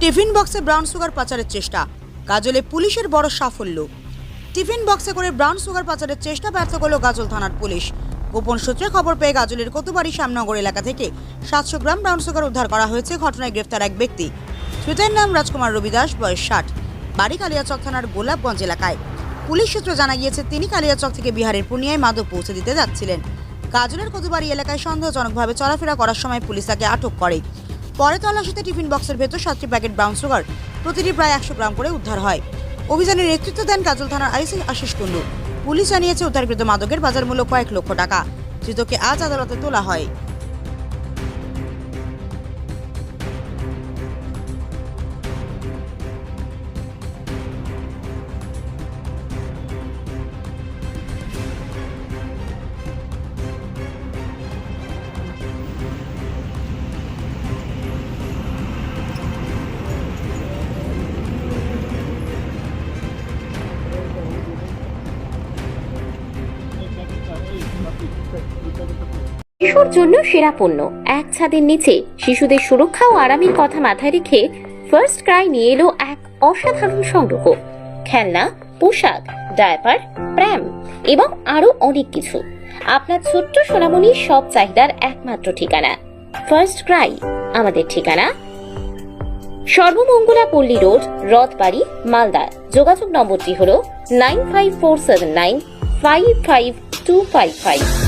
Tiffin বক্সে brown sugar পাচারের চেষ্টা। গাজলে পুলিশের বড় সাফল্য। টিফিন বক্সে করে ব্রাউন সুগার পাচারের চেষ্টা ব্যর্থ করল গাজল থানার পুলিশ। গোপন সূত্রে খবর পেয়ে গাজলের কতুবাড়ি শ্যামনগর এলাকা থেকে সাতশো গ্রাম ব্রাউন সুগার উদ্ধার করা হয়েছে ঘটনায় গ্রেফতার এক ব্যক্তি। ধৃতের নাম রাজকুমার রবিদাস, বয়স ষাট। বাড়ি কালিয়াচক থানার গোলাপগঞ্জ এলাকায়। পুলিশ সূত্রে জানা গিয়েছে, তিনি কালিয়াচক থেকে বিহারের পূর্ণিয়ায় মাদক পৌঁছে দিতে যাচ্ছিলেন। গাজলের কতুবাড়ি এলাকায় সন্দেহজনকভাবে চলাফেরা করার সময় পুলিশ তাকে আটক করে। পরে তল্লাশিতে টিফিন বক্সের ভেতর সাতটি প্যাকেট ব্রাউন সুগার, প্রতিটি প্রায় একশো গ্রাম করে উদ্ধার হয়। অভিযানের নেতৃত্ব দেন কাজল থানার আইসি আশিস কুন্ডু পুলিশ জানিয়েছে, উদ্ধারকৃত মাদকের বাজার মূল্য কয়েক লক্ষ টাকা। ধৃতকে আজ আদালতে তোলা হয়। শিশুর জন্য সেরা পণ্য। এক ছাদের নিচে শিশুদের সুরক্ষা ও আরামের কথা মাথায় রেখে ফার্স্ট ক্রাই নিয়ে এলো এক অসাধারণ সংগ্রহ। খেলনা, পোশাক ডায়াপার প্র্যাম এবং আরও অনেক কিছু। আপনার ছোট্ট সোনামণির সব চাহিদার একমাত্র ঠিকানা। ফার্স্ট ক্রাই আমাদের ঠিকানা। সর্বমঙ্গলা পল্লী রোড, রথবাড়ি, মালদা। যোগাযোগ নম্বরটি হল nine five four seven nine five five two five five